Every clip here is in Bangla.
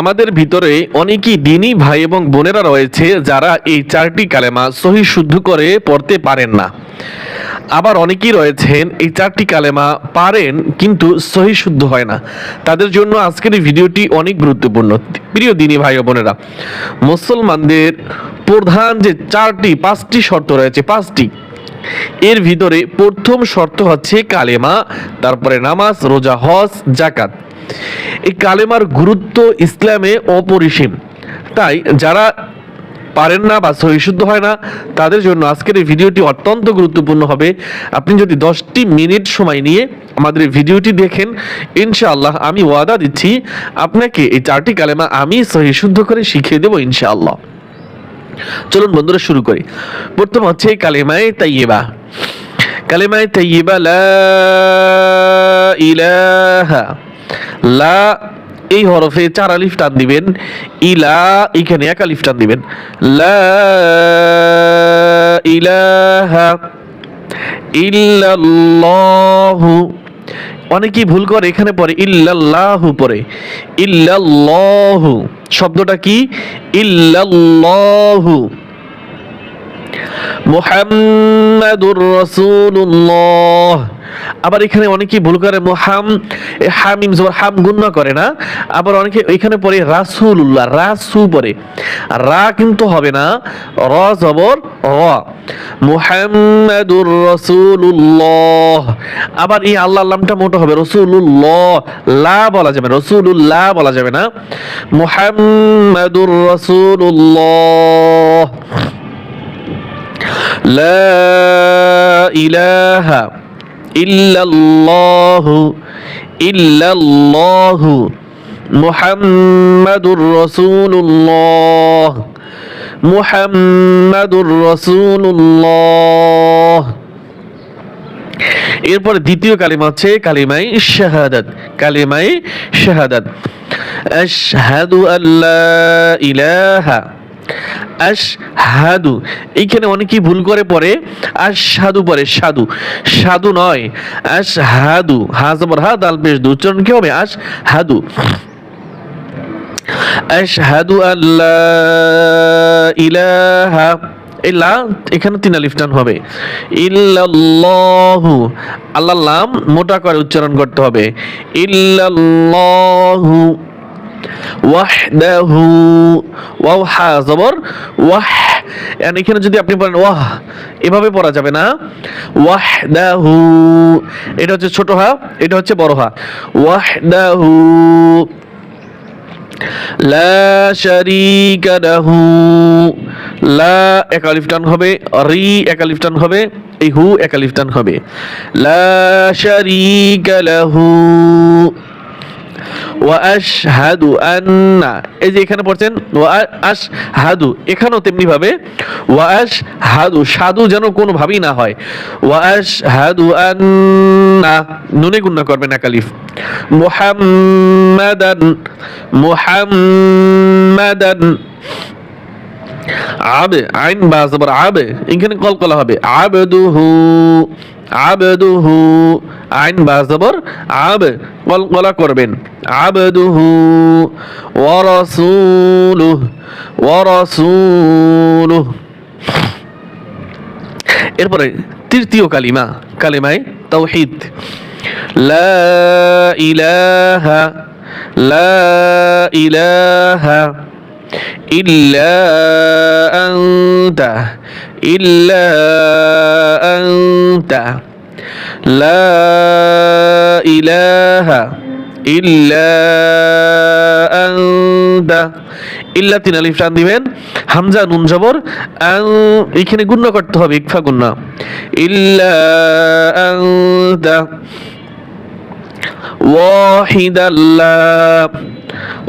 আমাদের ভিতরে অনেকই দিনী ভাই এবং বোনেরা রয়েছে যারা এই চারটি কালেমা সহি শুদ্ধ করে পড়তে পারেন না। আবার অনেকেই রয়েছেন এই চারটি কালেমা পারেন কিন্তু সহি শুদ্ধ হয় না। তাদের জন্য আজকের এই ভিডিওটি অনেক গুরুত্বপূর্ণ। প্রিয় দিনী ভাই বোনেরা, মুসলমানদের প্রধান যে চারটি, পাঁচটি শর্ত রয়েছে, পাঁচটি। এর ভিতরে প্রথম শর্ত হচ্ছে কালেমা, তারপরে নামাজ, রোজা, হজ জাকাত এই কালেমার গুরুত্ব ইসলামে অপরিসীম। তাই যারা পারেন না বা সহিশুদ্ধ হয় না, তাদের জন্য আজকের এই ভিডিওটি অত্যন্ত গুরুত্বপূর্ণ হবে। আপনি যদি দশটি মিনিট সময় নিয়ে আমাদের এই ভিডিওটি দেখেন, ইনশাআল্লাহ আমি ওয়াদা দিচ্ছি, আপনাকে এই চারটি কালেমা আমি সহিশুদ্ধ করে শিখিয়ে দেবো ইনশাআল্লাহ। চলুন বন্ধুরা, শুরু করি। প্রথম হচ্ছে কালেমায়ে তাইয়্যিবা। কালেমায়ে তাইয়্যিবা, লা ইলাহা লা, এই হরফে চার আলিফ টান দিবেন, ইলা এখানে এক আলিফ টান দিবেন। লা ইলাহা ইল্লাল্লাহু। অনেকেই ভুল করে, এখানে পরে ইল্লাল্লাহু পরে ইল্লাল্লাহু, শব্দটা কি? ইল্লাল্লাহু। মুহাম্মাদুর রাসূলুল্লাহ। আবার এখানে অনেকেই ভুল করে মুহাম হামিম হাম গুণনা করে না। আবার অনেকে এখানে পরে রাসূলুল্লাহ, রাসু পরে রা কিন্তু হবে না, র জবর র। মুহাম্মাদুর রাসূলুল্লাহ। আবার এই আল্লাহ নামটা মোটা হবে, রাসূলুল্লাহ। লা বলা যাবে না, রাসূলুল্লাহ বলা যাবে না। মুহাম্মাদুর রাসূলুল্লাহ। লা ইলাহা ইল্লাল্লাহু ইল্লাল্লাহু মুহাম্মাদুর রাসূলুল্লাহ মুহাম্মাদুর রাসূলুল্লাহ। এরপরে দ্বিতীয় কালিমা হচ্ছে কালিমাই শাহাদাত কালিমাই শাহাদাত। আশহাদু আল্লা ইলাহা আশহাদু, এইখানে অনেকেই ভুল করে পড়ে, আশহাদু পরে সাধু সাধু নয়, আশহাদু। হা জবর হা, দাল পেশ উচ্চারণ কি হবে? আশহাদু। আশহাদু আল্লাহ ইলাহা ইল্লা এখানে তিন আলিফ টান হবে। ইল্লাল্লাহু আল্লাহ মোটা করে উচ্চারণ করতে হবে। ইল্লাল্লাহু ওয়াহদাহু ওয়াও হা জবর, ওয়াহ। And এখানে যদি আপনি বলেন, ওয়াহ, এভাবে পড়া যাবে না। ওয়াহদাহু, এটা হচ্ছে ছোট হা, এটা হচ্ছে বড় হা। ওয়াহদাহু, লা শারীকা লাহু, লা এক আলিফ টান হবে, রি এক আলিফ হবে, এই হু এক আলিফ হবে। লা শারীকা লাহু ওয়াশহাদু আন্না। এই যে এখানে পড়ছেন ওয়াশহাদু এখানেও তেমনি ভাবে ওয়াশহাদু সাধু যেন কোনো ভাবেই না হয়। ওয়াশহাদু আন্না। নুনে গুণনা করবেন একালিফ মুহাম্মাদান মুহাম্মাদান। আবে, আইন বা আবে। এখানে কলকলা হবে। আবেদুহু আবেদুহু। আইন বা জবর আবে কলকলা করবেন আবেদুহু ওয়ারাসূলুহ ওয়ারাসূলুহ এরপরে তৃতীয় কালিমা কালিমায় তাওহীদ লা ইলাহা লা ইলাহা إلا أنت إلا أنت লা ইলাহা ইল্লা আনতা। ইল্লা তিন আলিফ, টান দিবেন। হামজা, নুন, জবর। আং এখানে গুণ্য করতে হবে, ইকফা গুণ্য ইল্লা আনতা। ওয়াহিদাল্লা।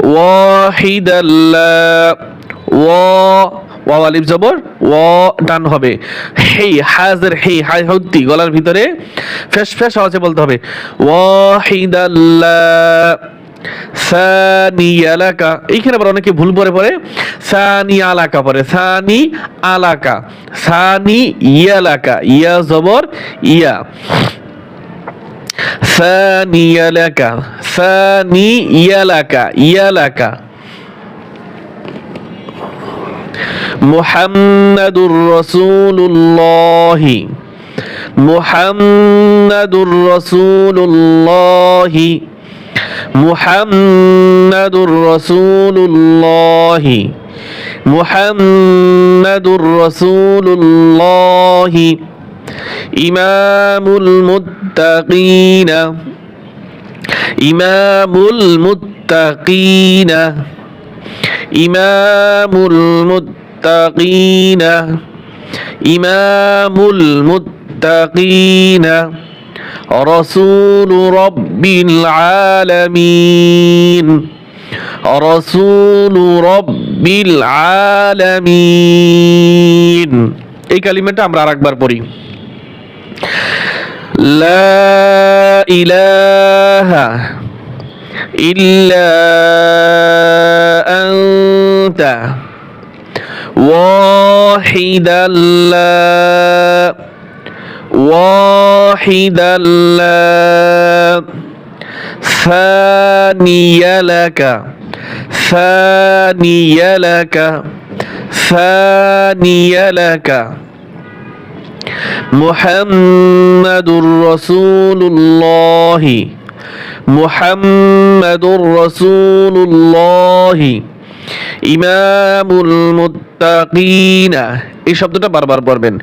ওয়াহিদাল্লা। ওয়া ওয়া আলিফ জবর ও ডান হবে। হেই, হাজের হেই, হাই হদ্দি, গলার ভিতরে ফেস ফেস আওয়াজে বলতে হবে। ওয়াহিদাল্লা সানি এলাকা এইখানে আবার অনেকে ভুল পরে পরে সানি আলাকা পরে সানি আলাকা সানি ইয়ালাকা ইয়া জবর, ইয়া। সানি এলাকা সানি ইয়ালাকা ইয়ালাকা। মুহাম্মাদুর রাসূলুল্লাহ। মুহাম্মাদুর রাসূলুল্লাহ। মুহাম্মাদুর রাসূলুল্লাহ। মুহাম্মাদুর রাসূলুল্লাহ। ইমামুল মুত্তাকিন। ইমামুল মুত্তাকিন। ইমামুল মুত্তাকিন। ইমামুল মুত্তাকিন رسول رب العالمين رسول رب العالمين এই কালিমাটা আমরা আরেকবার পড়ি لا إله إلا أنت واحدا لا واحدا لا. ثاني لك ثاني لك ثاني لك. محمد رسول الله محمد رسول الله. ইমামুল মুত্তাকিনা এই শব্দটা বারবার পড়বেন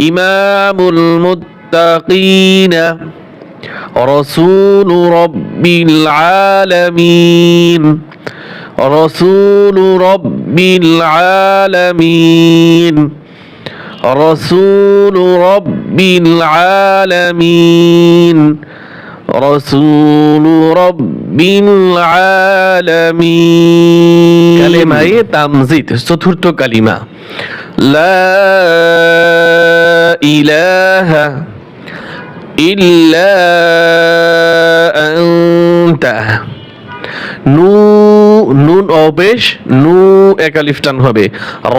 ইমামুল মুত্তাকিনা رسول رب العالمين رسول رب العالمين رسول رب العالمين রসুল রব্বিল আলামিন। কালিমায়ে চতুর্থ কালিমা। লা ইলাহা ইল্লা আনতা। নু, নুন অবেশ নু একালিফ টান হবে। র,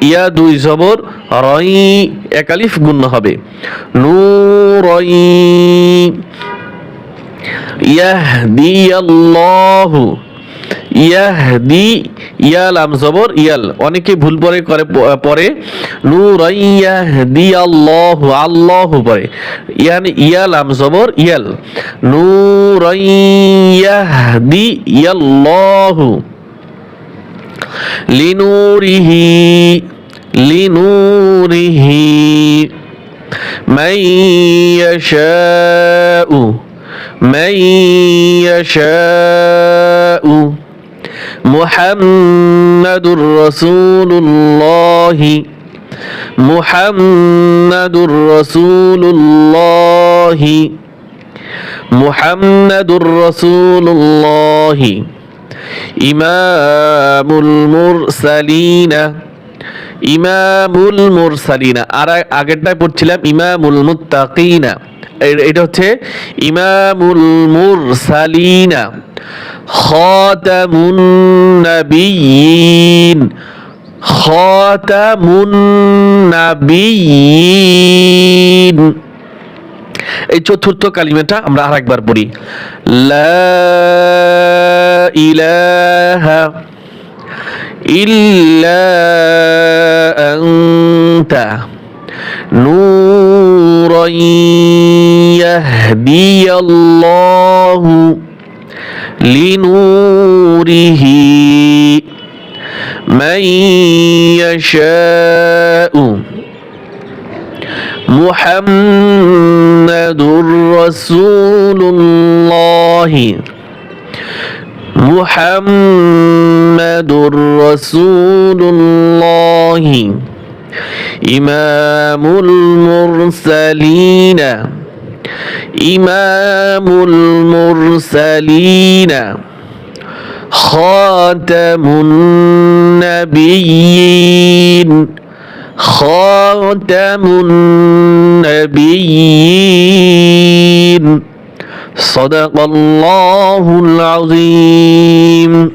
ইয়া দুই জবর, রই একালিফ গুণ হবে। নু, রই ইয়াহদিয়াল্লাহু, ইয়াহদি, ইয়াল আমজবর ইয়াল। অনেকে ভুল পরে করে, পরে। নূর ইয়াহদি আল্লাহ আল্লাহ পরে। ইয়ান ইয়াল আমজবর ইয়াল। নূর ইয়াহদি ইয়াল্লাহ লিনুরিহি লিনুরিহি, মাই من يشاء محمد رسول الله محمد رسول الله محمد رسول الله إمام المرسلين ইমামুল মুরসালিনা আর আগেরটায় পড়ছিলাম ইমামুল মুত্তাকিনা এটা হচ্ছে ইমামুল মুরসালিনা, খাতামুন নাবিয়িন খাতামুন নাবিয়িন এই চতুর্থ কালিমাটা আমরা আরেকবার পড়ি। লা ইলাহা ইল্লা আনতা। نورا يهدي الله لنوره من يشاء. محمد رسول الله. محمد رسول الله. إمام المرسلين إمام المرسلين خاتم النبيين خاتم النبيين. صدق الله العظيم.